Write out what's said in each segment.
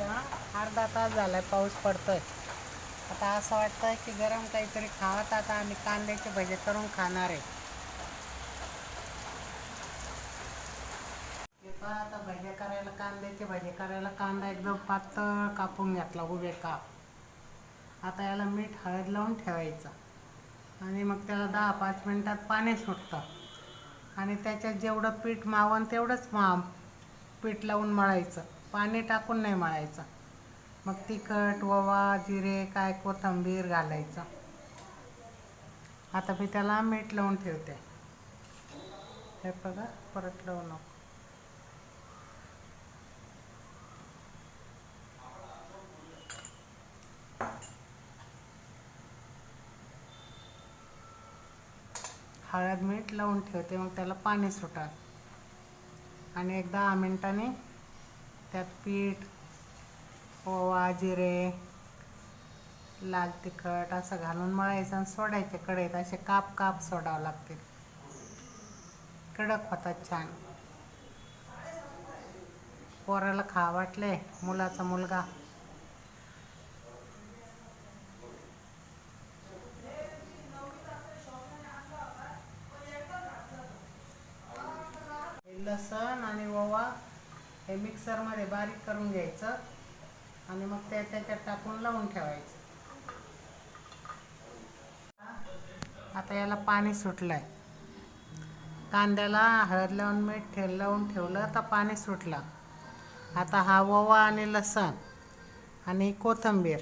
हा अर्धा तास झालाय पाऊस पडतोय. आता असं वाटतंय की गरम काहीतरी खावत आता आम्ही कांद्याचे भजे करून खाणार आहे. आता भजे करायला कांद्याचे भजे करायला कांदा एकदम पातळ कापून घेतला उभे काप. आता याला मीठ हळद लावून ठेवायचं. आणि मग त्याला दहा पाच मिनटात पाणी सुटतं. आणि त्याच्यात जेवढं पीठ मावन तेवढंच मा पीठ लावून मळायचं. पाणी टाकून नाही मळायचं. मग तिखट ओवा जिरे काय कोथिंबीर घालायचं. आता मी त्याला मीठ लावून ठेवते. हे बघा परत लावू नको. हळद मीठ लावून ठेवते मग त्याला पाणी सुटत आणि एक दहा मिनिटांनी त्यात पीठ ओवा जिरे लाल तिखट असं घालून मळायचं आणि सोडायचे कढईत असे काप काप सोडावं लागतील कडक होतात छान. पोराला खा वाटले मुलाचा मुलगा. लसण आणि ओवा. हे मिक्सरमध्ये बारीक करून घ्यायचं आणि मग ते त्याच्यात टाकून लावून ठेवायचं. आता याला पाणी सुटलंय. कांद्याला हळद लावून मीठ ठेव लावून ठेवलं तर पाणी सुटलं. आता हा ओवा आणि लसण आणि कोथिंबीर.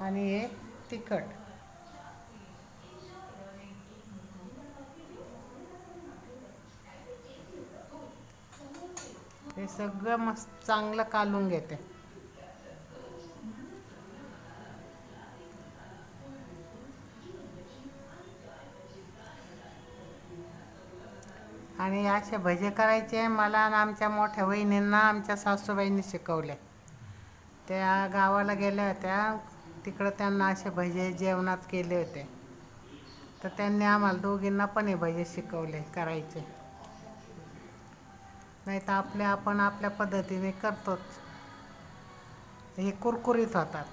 आणि हे तिखट. हे सगळं मस्त चांगलं कालून घेते. आणि असे भजे करायचे मला आणि आमच्या मोठ्या वहिनींना आमच्या सासूबाईंनी शिकवले. त्या गावाला गेल्या होत्या तिकडं त्यांना असे भजे जेवणात केले होते. तर त्यांनी आम्हाला दोघींना पण हे भजे शिकवले करायचे. नाही तर आपल्या आपण आपल्या पद्धतीने करतोच. हे कुरकुरीत होतात.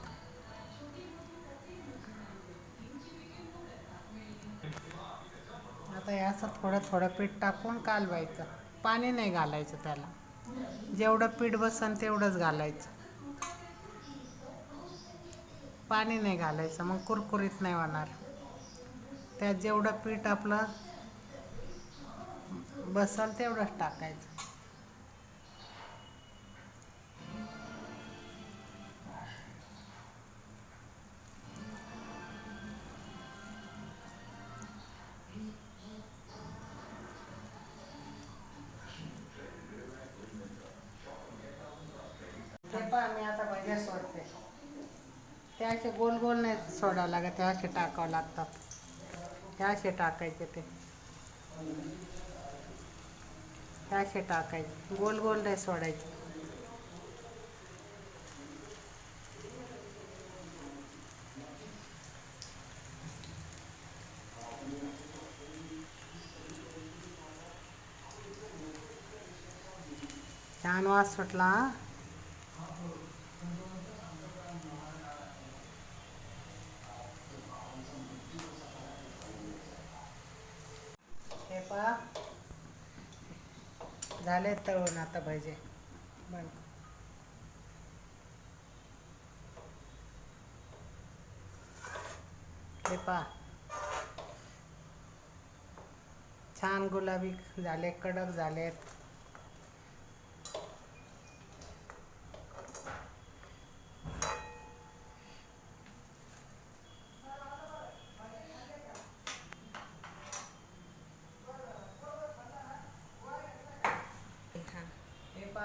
आता हे असं थोडं थोडं पीठ टाकून कालवायचं. पाणी नाही घालायचं त्याला. जेवढं पीठ बसन तेवढंच घालायचं. पाणी नाही घालायचं मग कुरकुरीत नाही होणार. त्यात जेवढं पीठ आपलं बसल तेवढंच टाकायचं. ते असे गोल गोल नाही सोडावं लागत ते असे टाकावं लागतात. हे असे टाकायचे ते. हे असे टाकायचे. गोल गोल नाही सोडायचे. छान वास सुटला हा हे पहा झाले तळून आता भजे बंद हे पहा. छान गुलाबी झाले कडक झालेत.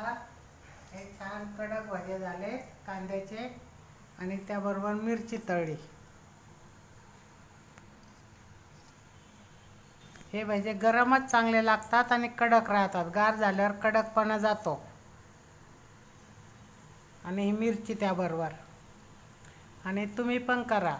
हे हे छान कडक भजे झाले कांद्याचे आणि त्याबरोबर मिरची तळली. हे भजे गरमच चांगले लागतात आणि कडक राहतात. गार झाल्यावर कडकपणा जातो. आणि ही मिरची त्याबरोबर. आणि तुम्ही पण करा.